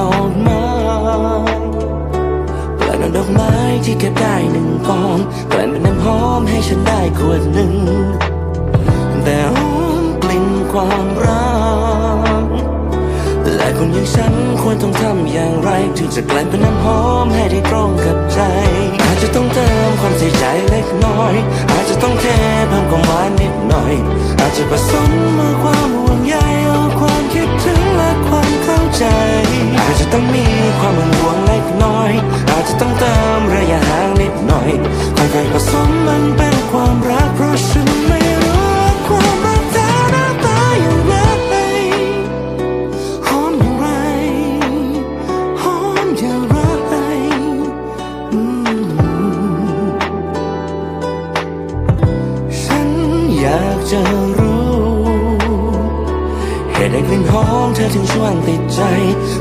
ดอกไม้กลั่นดอกไม้ที่เก็บได้หนึ่งกองกลั่นเป็นน้ำหอมให้ฉันได้ขวดหนึ่ง แต่หอมกลิ่นความรักและคนอย่างฉันควรต้องทำอย่างไร ถึงจะกลายเป็นน้ำหอมให้ได้ตรงกับใจ จะรู้ เหตุใดกลิ่นหอมเธอถึงชวนติดใจ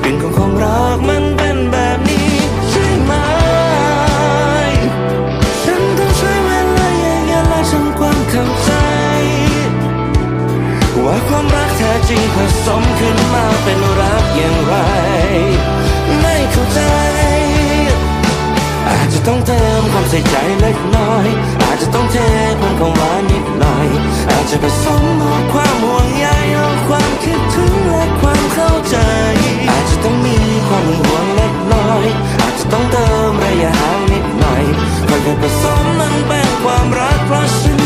กลิ่นของความรักมันเป็นแบบนี้ใช่ไหม ฉันต้องใช้เวลาเยียวยาและทำความเข้าใจ ว่าความรักแท้จริงผสมขึ้นมาเป็นรักอย่างไร ไม่เข้าใจ อาจจะต้องเติมความใส่ใจเล็กน้อย จะผสมเอาความห่วงใยเอาความคิดถึงและความเข้าใจ อาจจะต้องมีความห่วงเล็กน้อย อาจจะต้องเติมระยะห่างนิดหน่อยค่อยๆผสมมันเป็นความรักเพราะฉัน